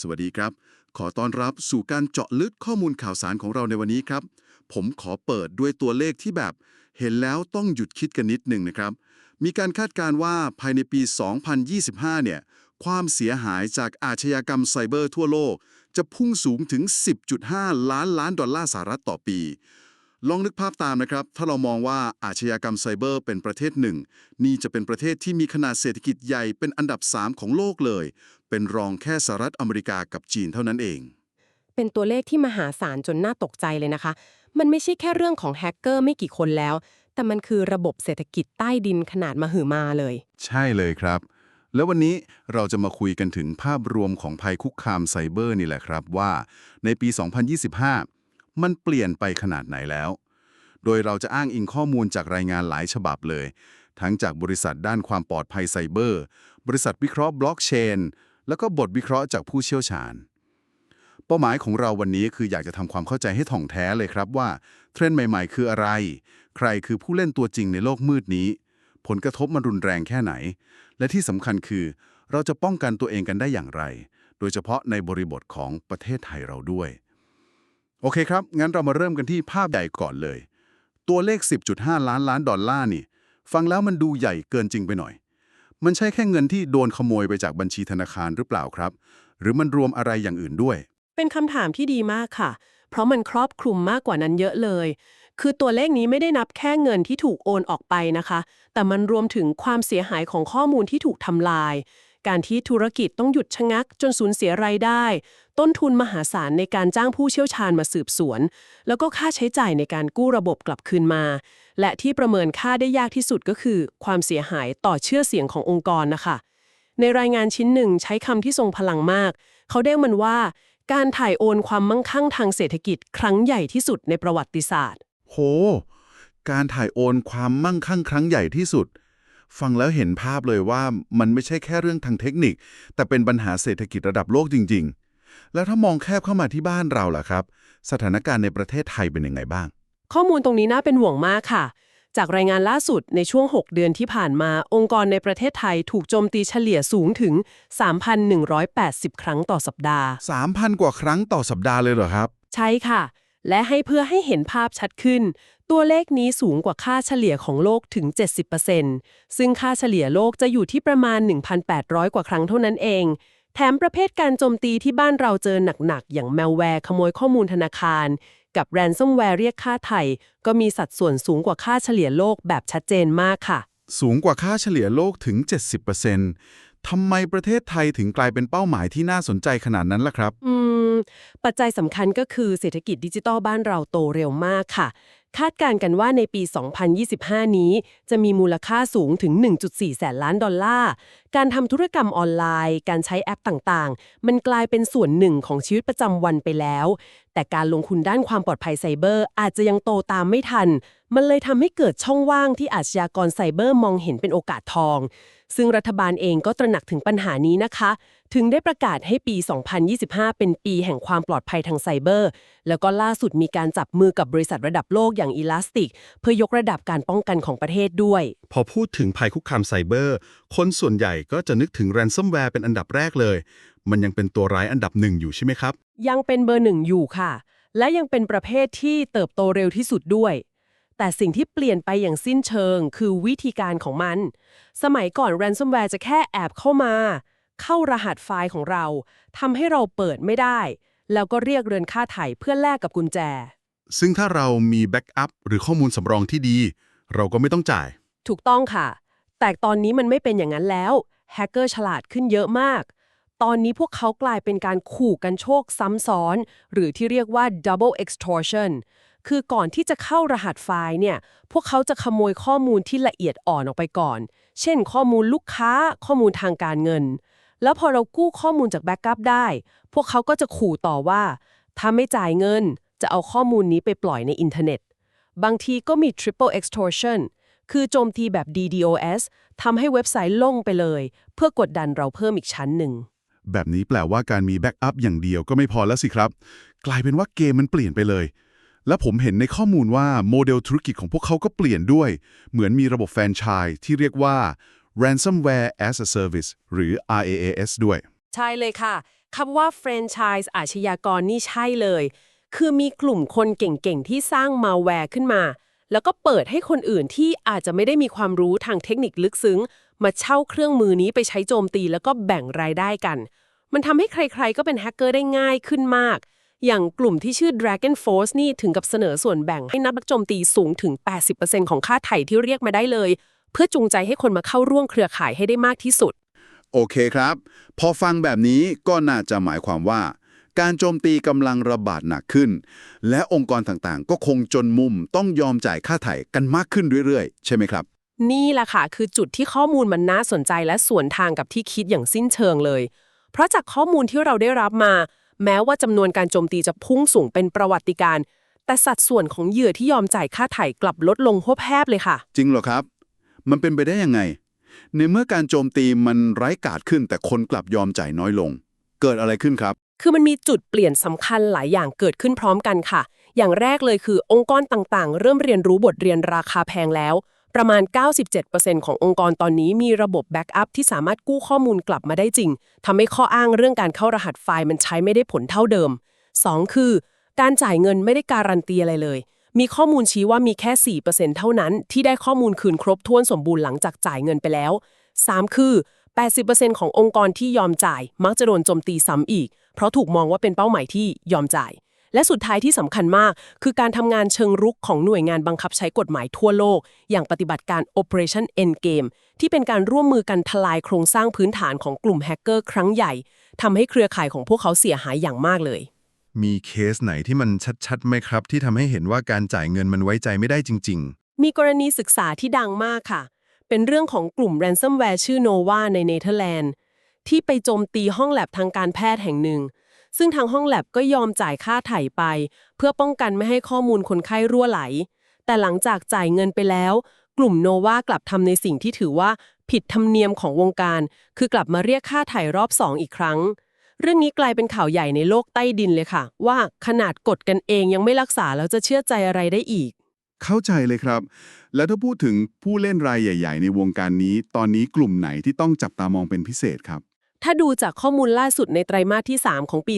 สวัสดีครับ ขอต้อนรับสู่การเจาะลึกข้อมูลข่าวสารของเราในวันนี้ครับ ผมขอเปิดด้วยตัวเลขที่แบบ เห็นแล้วต้องหยุดคิดกันนิดหนึ่งนะครับ มีการคาดการณ์ว่าภายในปี 2025 เนี่ย ความเสียหายจากอาชญากรรมไซเบอร์ทั่วโลก จะพุ่งสูงถึง 10.5 ล้านล้านดอลลาร์สหรัฐต่อปี ลองนึกภาพตามนะครับ ถ้าเรามองว่าอาชญากรรมไซเบอร์เป็นประเทศหนึ่ง นี่จะเป็นประเทศที่มีขนาดเศรษฐกิจใหญ่เป็นอันดับ 3 ของโลกเลย เป็นรองแค่สหรัฐอเมริกากับจีนเท่านั้นเอง เป็นตัวเลขที่มหาศาลจนน่าตกใจเลยนะคะ มันไม่ใช่แค่เรื่องของแฮกเกอร์ไม่กี่คนแล้ว แต่มันคือระบบเศรษฐกิจใต้ดินขนาดมหึมาเลย ใช่เลยครับ แล้ววันนี้เราจะมาคุยกันถึงภาพรวมของภัยคุกคามไซเบอร์นี่แหละครับว่า ในปี 2025 มันเปลี่ยนไปขนาดไหนแล้ว โดยเราจะอ้างอิงข้อมูลจากรายงานหลายฉบับเลย ทั้งจากบริษัทด้านความปลอดภัยไซเบอร์ บริษัทวิเคราะห์บล็อกเชน แล้วก็บทวิเคราะห์จากผู้เชี่ยวชาญ เป้าหมายของเราวันนี้คืออยากจะทำความเข้าใจให้ถ่องแท้เลยครับว่าเทรนด์ใหม่ ๆ คืออะไร ใครคือผู้เล่นตัวจริงในโลกมืดนี้ ผลกระทบมันรุนแรงแค่ไหน และที่สำคัญคือ เราจะป้องกันตัวเองกันได้อย่างไร โดยเฉพาะในบริบทของประเทศไทยเราด้วย โอเคครับ งั้นเรามาเริ่มกันที่ภาพใหญ่ก่อนเลย ตัวเลข 10.5 ล้านล้านดอลลาร์นี่ ฟังแล้วมันดูใหญ่เกินจริงไปหน่อย มันใช่แค่เงินที่โดนขโมยไปจากบัญชีธนาคารหรือเปล่าครับ หรือมันรวมอะไรอย่างอื่นด้วย เป็นคำถามที่ดีมากค่ะ เพราะมันครอบคลุมมากกว่านั้นเยอะเลย คือตัวเลขนี้ไม่ได้นับแค่เงินที่ถูกโอนออกไปนะคะ แต่มันรวมถึงความเสียหายของข้อมูลที่ถูกทำลาย การที่ธุรกิจต้องหยุดชะงัก จนสูญเสียรายได้ ต้นทุนมหาศาลในการจ้างผู้เชี่ยวชาญมาสืบสวน แล้วก็ค่าใช้จ่ายในการกู้ระบบกลับคืนมา และที่ประเมินค่าได้ยากที่สุดก็คือ ความเสียหายต่อเชื่อเสียงขององค์กรนะคะ ในรายงานชิ้นหนึ่งใช้คำที่ทรงพลังมาก เขาเรียกมันว่า การถ่ายโอนความมั่งคั่งทางเศรษฐกิจ ครั้งใหญ่ที่สุดในประวัติศาสตร์ โห การถ่ายโอนความมั่งคั่งครั้งใหญ่ที่สุด ฟังแล้วเห็นภาพเลยว่ามันไม่ใช่แค่เรื่องทางเทคนิค แต่เป็นปัญหาเศรษฐกิจระดับโลกจริง ๆ แล้วถ้ามองแคบเข้ามาที่บ้านเราล่ะครับ สถานการณ์ในประเทศไทยเป็นยังไงบ้าง ข้อมูลตรงนี้น่าเป็นห่วงมากค่ะ จากรายงานล่าสุดในช่วง 6 เดือนที่ผ่านมา องค์กรในประเทศไทยถูกโจมตีเฉลี่ยสูงถึง 3,180 ครั้งต่อสัปดาห์ 3,000 กว่าครั้งต่อสัปดาห์เลยเหรอครับ ใช่ค่ะ และให้เพื่อให้เห็นภาพชัดขึ้น ตัวเลขนี้สูงกว่าค่าเฉลี่ยของโลกถึง 70%ซึ่งค่าเฉลี่ยโลกจะอยู่ที่ประมาณ 1,800 กว่าครั้งเท่านั้นเอง แถมประเภทการโจมตีที่บ้านเราเจอหนัก ๆ อย่างแมลแวร์ขโมยข้อมูลธนาคาร กับแรนซัมแวร์เรียกค่าไถ่ก็มีสัดส่วนสูงกว่าค่าเฉลี่ยโลกแบบชัดเจนมากค่ะ สูงกว่าค่าเฉลี่ยโลกถึง 70%ทำไมประเทศไทยถึงกลายเป็นเป้าหมายที่น่าสนใจขนาดนั้นล่ะครับ อืม ปัจจัยสำคัญก็คือเศรษฐกิจดิจิทัลบ้านเราโตเร็วมากค่ะ คาดการณ์กันว่าในปี 2025 นี้ จะมีมูลค่าสูงถึง 1.4 แสนล้านดอลลาร์ การทำธุรกรรมออนไลน์ การใช้แอปต่างๆ มันกลายเป็นส่วนหนึ่งของชีวิตประจำวันไปแล้ว แต่การลงทุนด้านความปลอดภัยไซเบอร์อาจจะยังโตตามไม่ทัน มันเลยทำให้เกิดช่องว่างที่อาชญากรไซเบอร์มองเห็นเป็นโอกาสทอง ซึ่งรัฐบาลเองก็ตระหนักถึงปัญหานี้นะคะ ถึงได้ประกาศให้ปี 2025 เป็นปีแห่งความปลอดภัยทางไซเบอร์ แล้วก็ล่าสุดมีการจับมือกับบริษัทระดับโลกอย่าง Elastic เพื่อยกระดับการป้องกันของประเทศด้วย พอพูดถึงภัยคุกคามไซเบอร์ คนส่วนใหญ่ก็จะนึกถึงแรนซัมแวร์เป็นอันดับแรกเลย มันยังเป็นตัวร้ายอันดับหนึ่งอยู่ใช่ไหมครับ ยังเป็นเบอร์หนึ่งอยู่ค่ะ และยังเป็นประเภทที่เติบโตเร็วที่สุดด้วย แต่สิ่งที่เปลี่ยนไปอย่างสิ้นเชิง คือวิธีการของมัน สมัยก่อน ransomware จะแค่แอบเข้ามา เข้ารหัสไฟล์ของเราทำให้เราเปิดไม่ได้ แล้วก็เรียกเรือนค่าไถ่เพื่อแลกกับกุญแจ ซึ่งถ้าเรามีแบ็กอัพหรือข้อมูลสำรองที่ดี เราก็ไม่ต้องจ่าย ถูกต้องค่ะ แต่ตอนนี้มันไม่เป็นอย่างนั้นแล้วแฮกเกอร์ฉลาดขึ้นเยอะมาก ตอนนี้พวกเขากลายเป็นการขู่กันโชคซ้ำซ้อน หรือที่เรียกว่า double extortion คือก่อนที่จะเข้ารหัสไฟล์เนี่ย พวกเขาจะขโมยข้อมูลที่ละเอียดอ่อนออกไปก่อน เช่น ข้อมูลลูกค้า ข้อมูลทางการเงิน แล้วพอเรากู้ข้อมูลจากแบ็กอัพได้ พวกเขาก็จะขู่ต่อว่า ถ้าไม่จ่ายเงิน จะเอาข้อมูลนี้ไปปล่อยในอินเทอร์เน็ต บางทีก็มี triple extortion คือโจมตีแบบ DDoS ทำให้เว็บไซต์ล่มไปเลย เพื่อกดดันเราเพิ่มอีกชั้นหนึ่ง แบบนี้แปลว่าการมีแบ็กอัพอย่างเดียวก็ไม่พอแล้วสิครับ กลายเป็นว่าเกมมันเปลี่ยนไปเลย และผมเห็นในข้อมูลว่าโมเดลธุรกิจของพวกเขาก็เปลี่ยนด้วย เหมือนมีระบบแฟรนไชส์ที่เรียกว่า ransomware as a service หรือ RAAS ด้วย ใช่เลยค่ะคำว่าแฟรนไชส์อาชญากรนี่ใช่เลย คือมีกลุ่มคนเก่งๆ ที่สร้างมาแวร์ขึ้นมา แล้วก็เปิดให้คนอื่นที่อาจจะไม่ได้มีความรู้ทางเทคนิคลึกซึ้ง มาเช่าเครื่องมือนี้ไปใช้โจมตีแล้วก็แบ่งรายได้กัน มันทำให้ใครๆ ก็เป็นแฮกเกอร์ได้ง่ายขึ้นมาก อย่างกลุ่มที่ชื่อ Dragon Force นี่ถึงกับเสนอส่วนแบ่งให้นักโจมตีสูงถึง 80%ของค่าไถ่ที่เรียกมาได้เลย เพื่อจูงใจให้คนมาเข้าร่วมเครือข่ายให้ได้มากที่สุด โอเคครับ พอฟังแบบนี้ก็น่าจะหมายความว่าการโจมตีกำลังระบาดหนักขึ้น และองค์กรต่างๆ ก็คงจนมุมต้องยอมจ่ายค่าไถ่กันมากขึ้นเรื่อยๆ ใช่ไหมครับ นี่แหละค่ะ คือจุดที่ข้อมูลมันน่าสนใจและสวนทางกับที่คิดอย่างสิ้นเชิงเลย เพราะจากข้อมูลที่เราได้รับมา แม้ว่าจำนวนการโจมตีจะพุ่งสูงเป็นประวัติการณ์แต่สัดส่วนของเหยื่อที่ยอมจ่ายค่าไถ่กลับลดลงหัวแพบเลยค่ะ จริงเหรอครับ มันเป็นไปได้ยังไง ในเมื่อการโจมตีมันไร้กาดขึ้น แต่คนกลับยอมจ่ายน้อยลง เกิดอะไรขึ้นครับ คือมันมีจุดเปลี่ยนสำคัญหลายอย่างเกิดขึ้นพร้อมกันค่ะ อย่างแรกเลยคือองค์กรต่างๆ เริ่มเรียนรู้บทเรียนราคาแพงแล้ว ประมาณ 97%ขององค์กรตอนนี้มีระบบแบ็กอัพที่สามารถกู้ข้อมูลกลับมาได้จริงทำให้ข้ออ้างเรื่องการเข้ารหัสไฟล์มันใช้ไม่ได้ผลเท่าเดิม 2 คือ การจ่ายเงินไม่ได้การันตีอะไรเลย มีข้อมูลชี้ว่ามีแค่ 4%เท่านั้น ที่ได้ข้อมูลคืนครบถ้วนสมบูรณ์หลังจากจ่ายเงินไปแล้ว 3 คือ 80%ขององค์กรที่ยอมจ่าย มักจะโดนโจมตีซ้ำอีก เพราะถูกมองว่าเป็นเป้าหมายที่ยอมจ่าย และสุดท้ายที่สำคัญมาก คือการทำงานเชิงรุกของหน่วยงานบังคับใช้กฎหมายทั่วโลก อย่างปฏิบัติการ Operation Endgame ที่เป็นการร่วมมือกันทลายโครงสร้างพื้นฐานของกลุ่มแฮกเกอร์ครั้งใหญ่ทำให้เครือข่ายของพวกเขาเสียหายอย่างมากเลยมีเคสไหนที่มันชัดๆไหมครับ ที่ทำให้เห็นว่าการจ่ายเงินมันไว้ใจไม่ได้จริงมีกรณีศึกษาที่ดังมากค่ะ เป็นเรื่องของกลุ่ม ransomware ชื่อ Nova ในเนเธอร์แลนด์ ที่ไปโจมตีห้องแลบทางการแพทย์แห่งหนึ่ง ซึ่งทางห้องแลบก็ยอมจ่ายค่าไถ่ไป เพื่อป้องกันไม่ให้ข้อมูลคนไข้รั่วไหล แต่หลังจากจ่ายเงินไปแล้ว กลุ่มโนวากลับทำในสิ่งที่ถือว่าผิดธรรมเนียมของวงการ คือกลับมาเรียกค่าไถ่รอบสองอีกครั้ง เรื่องนี้กลายเป็นข่าวใหญ่ในโลกใต้ดินเลยค่ะ ว่าขนาดกฎกันเองยังไม่รักษาแล้วจะเชื่อใจอะไรได้อีกเข้าใจเลยครับ แล้วถ้าพูดถึงผู้เล่นรายใหญ่ ๆ ในวงการนี้ ตอนนี้กลุ่มไหนที่ต้องจับตามองเป็นพิเศษครับ ถ้าดูจากข้อมูลล่าสุดในไตรมาสที่ 3 ของปี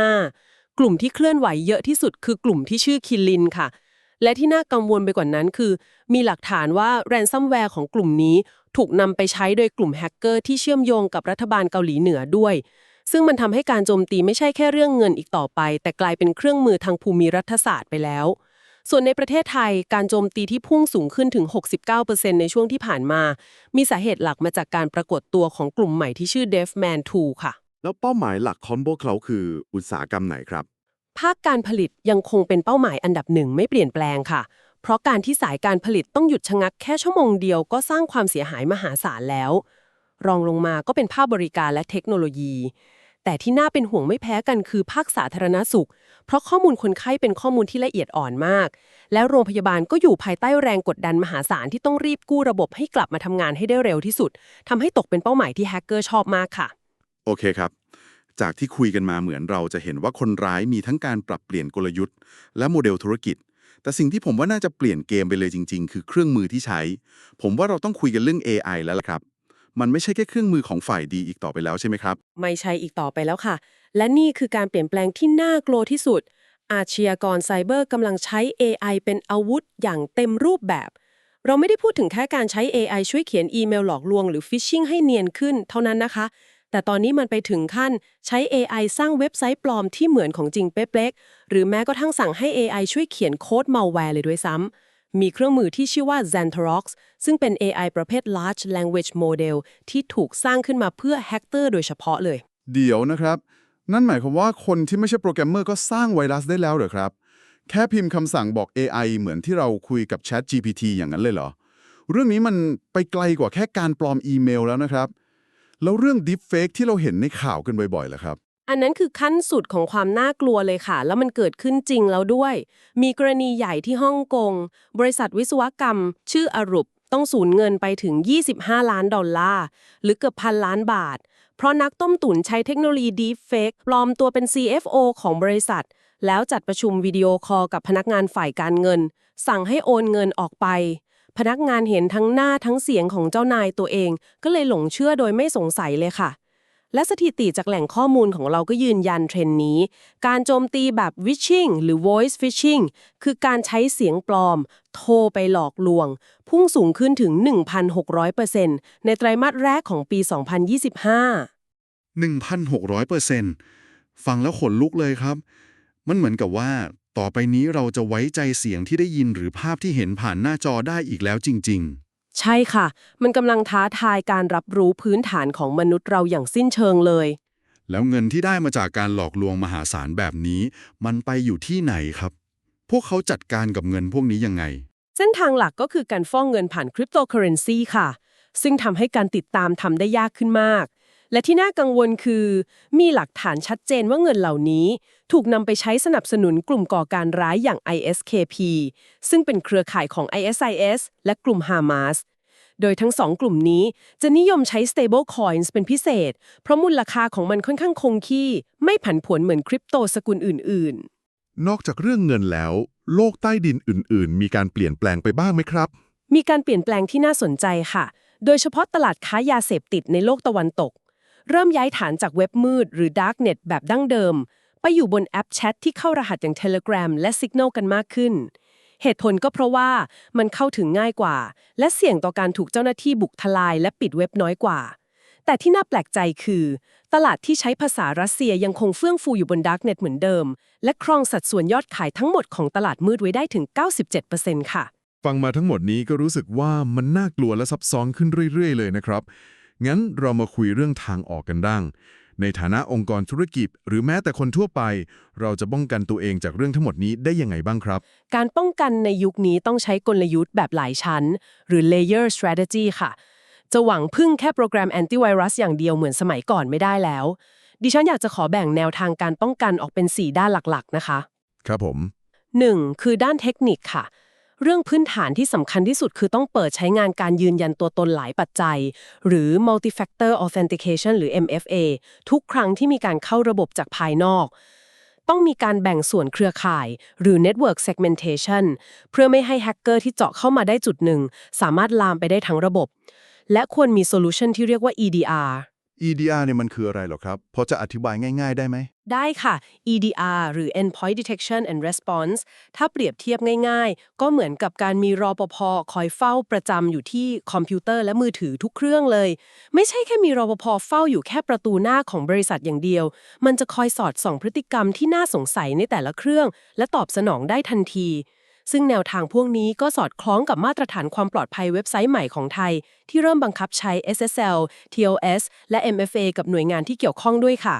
2025 กลุ่มที่เคลื่อนไหวเยอะที่สุดคือกลุ่มที่ชื่อคิลินค่ะ และที่น่ากังวลไปกว่านั้นคือ มีหลักฐานว่าแรนซัมแวร์ของกลุ่มนี้ถูกนำไปใช้โดยกลุ่มแฮกเกอร์ที่เชื่อมโยงกับรัฐบาลเกาหลีเหนือด้วย ซึ่งมันทำให้การโจมตีไม่ใช่แค่เรื่องเงินอีกต่อไป แต่กลายเป็นเครื่องมือทางภูมิรัฐศาสตร์ไปแล้ว ส่วนในประเทศไทยการโจมตีที่พุ่งสูงขึ้นถึง 69%ในช่วงที่ผ่านมา มีสาเหตุหลักมาจากการปรากฏตัวของกลุ่มใหม่ที่ชื่อ DevMan 2 ค่ะ แล้วเป้าหมายหลักของพวกเขาคืออุตสาหกรรมไหนครับ ภาคการผลิตยังคงเป็นเป้าหมายอันดับหนึ่งไม่เปลี่ยนแปลงค่ะ เพราะการที่สายการผลิตต้องหยุดชะงักแค่ชั่วโมงเดียวก็สร้างความเสียหายมหาศาลแล้ว รองลงมาก็เป็นภาคบริการและเทคโนโลยี แต่ที่น่าเป็นห่วงไม่แพ้กันคือภาคสาธารณสุข เพราะข้อมูลคนไข้เป็นข้อมูลที่ละเอียดอ่อนมาก และโรงพยาบาลก็อยู่ภายใต้แรงกดดันมหาศาลที่ต้องรีบกู้ระบบให้กลับมาทำงานให้ได้เร็วที่สุดทำให้ตกเป็นเป้าหมายที่แฮกเกอร์ชอบมากค่ะ โอเคครับ จากที่คุยกันมาเหมือนเราจะเห็นว่าคนร้ายมีทั้งการปรับเปลี่ยนกลยุทธ์ และโมเดลธุรกิจแต่สิ่งที่ผมว่าน่าจะเปลี่ยนเกมไปเลยจริง ๆ คือเครื่องมือที่ใช้ ผมว่าเราต้องคุยกันเรื่อง AI แล้วล่ะครับ มันไม่ใช่แค่เครื่องมือของฝ่ายดีอีกต่อไปแล้วใช่ไหมครับ ไม่ใช่อีกต่อไปแล้วค่ะ และนี่คือการเปลี่ยนแปลงที่น่ากลัวที่สุด อาชญากรไซเบอร์กำลังใช้ AI เป็นอาวุธอย่างเต็มรูปแบบ เราไม่ได้พูดถึงแค่การใช้ AI ช่วยเขียนอีเมลหลอกลวงหรือฟิชชิงให้เนียนขึ้นเท่านั้นนะคะ แต่ตอนนี้มันไปถึงขั้นใช้ AI สร้างเว็บไซต์ปลอมที่เหมือนของจริงเป๊ะๆหรือแม้กระทั่งสั่งให้ AI ช่วยเขียนโค้ด malware เลยด้วยซ้ำ มีเครื่องมือที่ชื่อว่า Xantarox ซึ่งเป็น AI ประเภท large language model ที่ถูกสร้างขึ้นมาเพื่อแฮกเตอร์โดยเฉพาะเลย เดี๋ยวนะครับ นั่นหมายความว่าคนที่ไม่ใช่โปรแกรมเมอร์ก็สร้างไวรัสได้แล้วเหรอครับ แค่พิมพ์คำสั่งบอก AI เหมือนที่เราคุยกับ Chat GPT อย่างนั้นเลยเหรอ เรื่องนี้มันไปไกลกว่าแค่การปลอมอีเมลแล้วนะครับ แล้วเรื่อง Deepfake ที่เราเห็นในข่าวกันบ่อยๆล่ะครับ อันนั้นคือขั้นสุดของความน่ากลัวเลยค่ะ แล้วมันเกิดขึ้นจริงแล้วด้วย มีกรณีใหญ่ที่ฮ่องกง บริษัทวิศวกรรม ชื่ออรุปต้องสูญเงินไปถึง 25 ล้านดอลลาร์ หรือเกือบพันล้านบาท เพราะนักต้มตุ๋นใช้เทคโนโลยี Deepfake ปลอมตัวเป็น CFO ของบริษัท แล้วจัดประชุมวิดีโอคอลกับพนักงานฝ่ายการเงิน สั่งให้โอนเงินออกไป พนักงานเห็นทั้งหน้าทั้งเสียงของเจ้านายตัวเอง ก็เลยหลงเชื่อโดยไม่สงสัยเลยค่ะ และสถิติจากแหล่งข้อมูลของเราก็ยืนยันเทรนนี้ การโจมตีแบบ wishing หรือ voice phishing คือการใช้เสียงปลอม โทรไปหลอกลวง พุ่งสูงขึ้นถึง 1,600%ในไตรมาสแรกของปี 2025 1,600%ฟังแล้วขนลุกเลยครับ มันเหมือนกับว่า ต่อไปนี้เราจะไว้ใจเสียงที่ได้ยินหรือภาพที่เห็นผ่านหน้าจอได้อีกแล้วจริง ๆ ใช่ค่ะ มันกำลังท้าทายการรับรู้พื้นฐานของมนุษย์เราอย่างสิ้นเชิงเลยๆแล้วเงินที่ได้มาจากการหลอกลวงมหาศาลแบบนี้ มันไปอยู่ที่ไหนครับ พวกเขาจัดการกับเงินพวกนี้ยังไง เส้นทางหลักก็คือการฟ้องเงินผ่านคริปโตเคอเรนซีค่ะ ซึ่งทำให้การติดตามทำได้ยากขึ้นมาก และที่น่ากังวลคือ มีหลักฐานชัดเจนว่าเงินเหล่านี้ ถูกนำไปใช้สนับสนุนกลุ่มก่อการร้ายอย่าง ISKP ซึ่งเป็นเครือข่ายของ ISIS และกลุ่มฮามาส โดยทั้งสองกลุ่มนี้จะนิยมใช้ stable coins เป็นพิเศษ เพราะมูลค่าของมันค่อนข้างคงที่ ไม่ผันผวนเหมือนคริปโตสกุลอื่น ๆ นอกจากเรื่องเงินแล้ว โลกใต้ดินอื่น ๆ มีการเปลี่ยนแปลงไปบ้างไหมครับ มีการเปลี่ยนแปลงที่น่าสนใจค่ะ โดยเฉพาะตลาดค้ายาเสพติดในโลกตะวันตก เริ่มย้ายฐานจากเว็บมืด หรือ Darknet แบบดั้งเดิม ไปอยู่บนแอปแชทที่เข้ารหัสอย่าง Telegram และ Signal กันมากขึ้น เหตุผลก็เพราะว่ามันเข้าถึงง่ายกว่า และเสี่ยงต่อการถูกเจ้าหน้าที่บุกทลายและปิดเว็บน้อยกว่า แต่ที่น่าแปลกใจคือ ตลาดที่ใช้ภาษารัสเซียยังคงเฟื่องฟูอยู่บน Darknet เหมือนเดิม และครองสัดส่วนยอดขายทั้งหมดของตลาดมืดไว้ได้ถึง 97%ค่ะ ฟังมาทั้งหมดนี้ก็รู้สึกว่ามันน่ากลัวและซับซ้อนขึ้นเรื่อยๆ เลยนะครับ งั้นเรามาคุยเรื่องทางออกกันดัง ในฐานะองค์กรธุรกิจ หรือแม้แต่คนทั่วไป เราจะป้องกันตัวเองจากเรื่องทั้งหมดนี้ได้ยังไงบ้างครับ การป้องกันในยุคนี้ต้องใช้กลยุทธ์แบบหลายชั้น หรือ layer strategy ค่ะ จะหวังพึ่งแค่โปรแกรมแอนตี้ไวรัสอย่างเดียวเหมือนสมัยก่อนไม่ได้แล้ว ดิฉันอยากจะขอแบ่งแนวทางการป้องกันออกเป็น 4 ด้านหลักๆ นะคะ ครับผม 1. คือด้านเทคนิคค่ะ เรื่องพื้นฐานที่สำคัญที่สุดคือต้องเปิดใช้งานการยืนยันตัวตนหลายปัจจัย หรือ multi-factor authentication หรือ MFA ทุกครั้งที่มีการเข้าระบบจากภายนอก ต้องมีการแบ่งส่วนเครือข่าย หรือ network segmentation เพื่อไม่ให้แฮกเกอร์ที่เจาะเข้ามาได้จุดหนึ่ง สามารถลามไปได้ทั้งระบบ และควรมีโซลูชันที่เรียกว่า EDR EDR เนี่ยมันคืออะไรหรอครับ พอจะอธิบายง่าย ๆ ได้ไหม ได้ค่ะ EDR หรือ Endpoint Detection and Response ถ้าเปรียบเทียบง่าย ๆ ก็เหมือนกับการมีรอปภคอยเฝ้าประจำอยู่ที่คอมพิวเตอร์และมือถือทุกเครื่องเลย ไม่ใช่แค่มีรอปภเฝ้าอยู่แค่ประตูหน้าของบริษัทอย่างเดียว มันจะคอยสอดส่องพฤติกรรมที่น่าสงสัยในแต่ละเครื่อง และตอบสนองได้ทันที ซึ่งแนวทางพวกนี้ก็สอดคล้องกับมาตรฐานความปลอดภัยเว็บไซต์ใหม่ของไทย ที่เริ่มบังคับใช้ SSL TLS และ MFA กับหน่วยงานที่เกี่ยวข้องด้วยค่ะ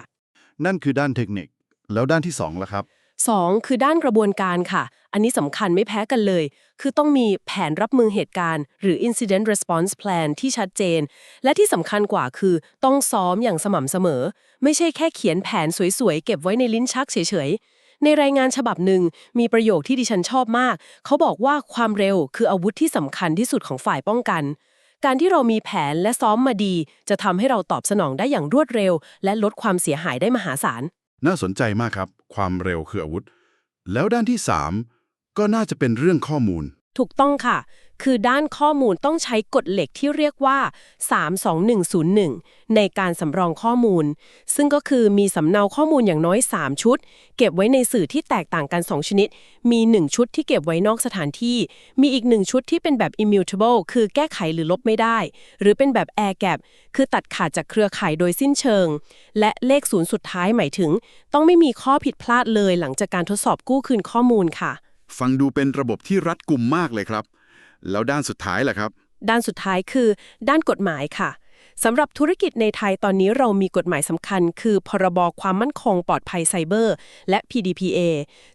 นั่นคือด้านเทคนิค แล้วด้านที่2ล่ะครับ 2. คือด้านกระบวนการค่ะ อันนี้สำคัญไม่แพ้กันเลย คือต้องมีแผนรับมือเหตุการณ์ หรือ incident response plan ที่ชัดเจน และที่สำคัญกว่าคือต้องซ้อมอย่างสม่ำเสมอ ไม่ใช่แค่เขียนแผนสวยๆ เก็บไว้ในลิ้นชักเฉยๆ ในรายงานฉบับหนึ่งมีประโยคที่ดิฉันชอบมาก เขาบอกว่าความเร็วคืออาวุธที่สำคัญที่สุดของฝ่ายป้องกัน การที่เรามีแผนและซ้อมมาดี จะทำให้เราตอบสนองได้อย่างรวดเร็ว และลดความเสียหายได้มหาศาล น่าสนใจมากครับ ความเร็วคืออาวุธ แล้วด้านที่ 3 ก็น่าจะเป็นเรื่องข้อมูล ถูกต้องค่ะ คือด้านข้อมูลต้องใช้กฎเหล็กที่เรียกว่า 32101 ในการสำรองข้อมูล ซึ่งก็คือมีสำเนาข้อมูลอย่างน้อย 3 ชุด เก็บไว้ในสื่อที่แตกต่างกัน 2 ชนิด มี 1 ชุดที่เก็บไว้นอกสถานที่ มีอีก 1 ชุดที่เป็นแบบ immutable คือแก้ไขหรือลบไม่ได้ หรือเป็นแบบ air gap คือตัดขาดจากเครือข่ายโดยสิ้นเชิง และเลขศูนย์สุดท้ายหมายถึง ต้องไม่มีข้อผิดพลาดเลยหลังจากการทดสอบกู้คืนข้อมูลค่ะ ฟังดูเป็นระบบที่รัดกุมมากเลยครับ แล้วด้านสุดท้ายล่ะครับ ด้านสุดท้ายคือ ด้านกฎหมายค่ะสำหรับธุรกิจในไทยตอนนี้เรามีกฎหมายสำคัญ คือ พรบความมั่นคงปลอดภัยไซเบอร์ และ PDPA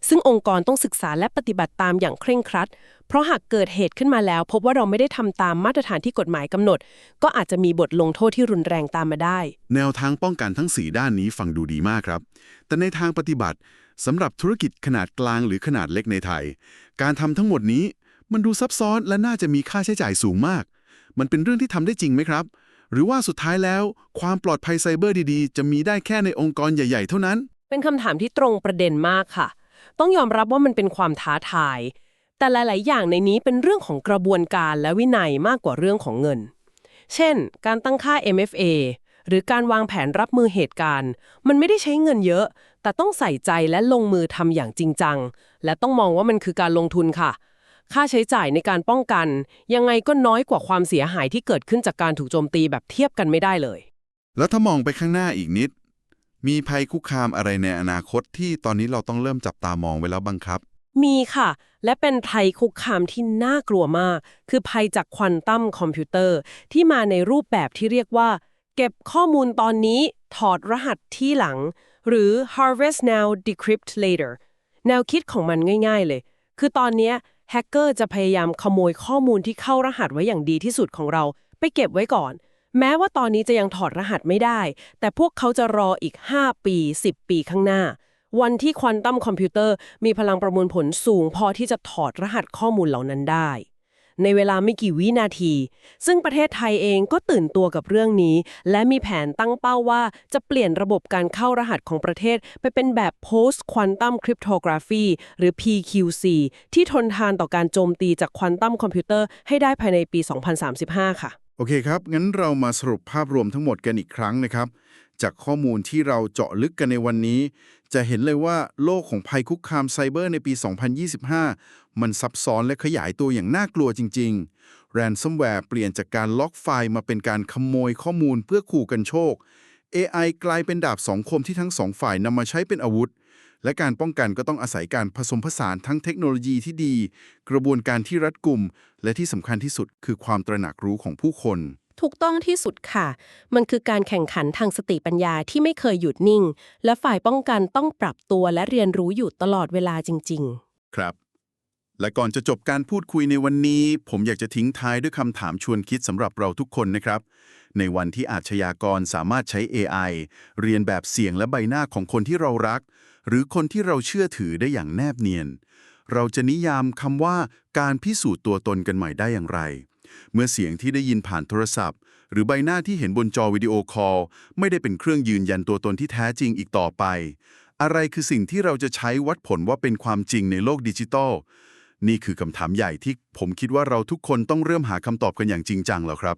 ซึ่งองค์กรต้องศึกษาและปฏิบัติตามอย่างเคร่งครัด เพราะหากเกิดเหตุขึ้นมาแล้ว พบว่าเราไม่ได้ทำตามมาตรฐานที่กฎหมายกำหนด ก็อาจจะมีบทลงโทษที่รุนแรงตามมาได้ แนวทางป้องกันทั้ง 4 ด้านนี้ฟังดูดีมากครับ แต่ในทางปฏิบัติ สำหรับธุรกิจขนาดกลางหรือขนาดเล็กในไทย การทำทั้งหมดนี้มันดูซับซ้อนและน่าจะมีค่าใช้จ่ายสูงมาก มันเป็นเรื่องที่ทำได้จริงไหมครับ หรือว่าสุดท้ายแล้ว ความปลอดภัยไซเบอร์ดีๆ จะมีได้แค่ในองค์กรใหญ่ๆ เท่านั้น เป็นคำถามที่ตรงประเด็นมากค่ะ ต้องยอมรับว่ามันเป็นความท้าทาย แต่หลาย ๆ อย่างในนี้เป็นเรื่องของกระบวนการและวินัยมากกว่าเรื่องของเงิน เช่น การตั้งค่า MFA หรือการวางแผนรับมือเหตุการณ์ มันไม่ได้ใช้เงินเยอะ แต่ต้องใส่ใจและลงมือทำอย่างจริงจัง และต้องมองว่ามันคือการลงทุนค่ะ ค่าใช้จ่ายในการป้องกัน ยังไงก็น้อยกว่าความเสียหายที่เกิดขึ้นจากการถูกโจมตีแบบเทียบกันไม่ได้เลย แล้วถ้ามองไปข้างหน้าอีกนิด มีภัยคุกคามอะไรในอนาคตที่ตอนนี้เราต้องเริ่มจับตามองไว้แล้วบ้างครับมีค่ะ และเป็นภัยคุกคามที่น่ากลัวมาก คือภัยจากควอนตัมคอมพิวเตอร์ที่มาในรูปแบบที่เรียกว่า เก็บข้อมูลตอนนี้ถอดรหัสที่หลัง หรือ harvest now decrypt later แนวคิดของมันง่าย ๆเลย คือตอนนี้แฮกเกอร์จะพยายามขโมยข้อมูลที่เข้ารหัสไว้อย่างดีที่สุดของเรา ไปเก็บไว้ก่อน แม้ว่าตอนนี้จะยังถอดรหัสไม่ได้ แต่พวกเขาจะรออีก 5 ปี 10 ปีข้างหน้า วันที่ควอนตัมคอมพิวเตอร์มีพลังประมวลผลสูงพอที่จะถอดรหัสข้อมูลเหล่านั้นได้ ในเวลาไม่กี่วินาที ซึ่งประเทศไทยเองก็ตื่นตัวกับเรื่องนี้ และมีแผนตั้งเป้าว่าจะเปลี่ยนระบบการเข้ารหัสของประเทศ ไปเป็นแบบ post quantum cryptography หรือ PQC ที่ทนทานต่อการโจมตีจากควอนตัมคอมพิวเตอร์ให้ได้ภายในปี 2035 ค่ะ โอเคครับ งั้นเรามาสรุปภาพรวมทั้งหมดกันอีกครั้งนะครับ จากข้อมูลที่เราเจาะลึกกันในวันนี้ จะเห็นเลยว่าโลกของภัยคุกคามไซเบอร์ในปี 2025 มันซับซ้อนและขยายตัวอย่างน่ากลัวจริง ๆ แรนซัมแวร์เปลี่ยนจากการล็อกไฟล์มาเป็นการขโมยข้อมูลเพื่อขู่กันโชค AI กลายเป็นดาบสองคมที่ทั้งสองฝ่ายนำมาใช้เป็นอาวุธ และการป้องกันก็ต้องอาศัยการผสมผสานทั้งเทคโนโลยีที่ดี กระบวนการที่รัดกุม และที่สำคัญที่สุดคือความตระหนักรู้ของผู้คน ถูกต้องที่สุดค่ะ มันคือการแข่งขันทางสติปัญญาที่ไม่เคยหยุดนิ่ง และฝ่ายป้องกันต้องปรับตัวและเรียนรู้อยู่ตลอดเวลาจริง ๆ ครับ และก่อนจะจบการพูดคุยในวันนี้ ผมอยากจะทิ้งท้ายด้วยคำถามชวนคิดสำหรับเราทุกคนนะครับ ในวันที่อาชญากรสามารถใช้ AI เรียนแบบเสียงและใบหน้าของคนที่เรารัก หรือคนที่เราเชื่อถือได้อย่างแนบเนียน เราจะนิยามคำว่าการพิสูจน์ตัวตนกันใหม่ได้อย่างไร เมื่อเสียงที่ได้ยินผ่านโทรศัพท์ หรือใบหน้าที่เห็นบนจอวิดีโอคอลไม่ได้เป็นเครื่องยืนยันตัวตนที่แท้จริงอีกต่อไป อะไรคือสิ่งที่เราจะใช้วัดผลว่าเป็นความจริงในโลกดิจิทัล นี่คือคำถามใหญ่ที่ผมคิดว่าเราทุกคนต้องเริ่มหาคำตอบกันอย่างจริงจังแล้วครับ